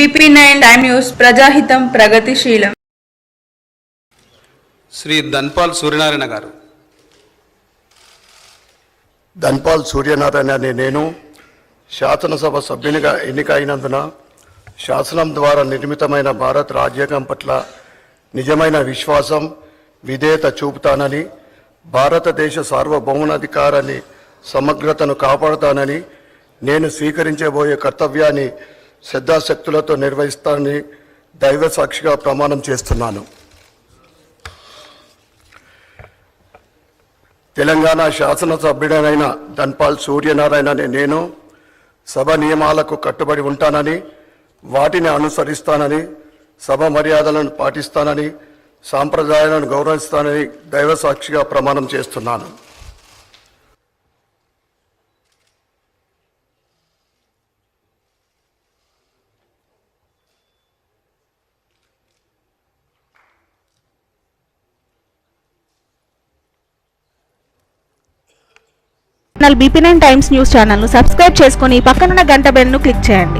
BP nine time news ప్రజాహితం ప్రగతిశీలం. శ్రీ ధన్పాల్ సూర్యనారాయణ గారు. ధన్పాల్ సూర్యనారాయణ అనే నేను శాసనసభ సభ్యునిగా ఎన్నిక అయినందున శాసనం ద్వారా నిర్మితమైన భారత రాజ్యాంగం పట్ల నిజమైన విశ్వాసం విధేయత చూపుతానని భారతదేశ సార్వభౌమాధికారాన్ని సమగ్రతను కాపాడుతానని నేను స్వీకరించబోయే కర్తవ్యాన్ని శ్రద్ధాశక్తులతో నిర్వహిస్తానని దైవ సాక్షిగా ప్రమాణం చేస్తున్నాను. తెలంగాణ శాసనసభ్యుడనైన ధన్పాల్ సూర్యనారాయణ అనే నేను సభ నియమాలకు కట్టుబడి ఉంటానని వాటిని అనుసరిస్తానని సభ మర్యాదలను పాటిస్తానని సాంప్రదాయాలను గౌరవిస్తానని దైవ సాక్షిగా ప్రమాణం చేస్తున్నాను. Channel BP nine times news ఛానల్ను సబ్స్క్రైబ్ చేసుకొని పక్కనున్న గంట బెల్ను క్లిక్ చేయండి.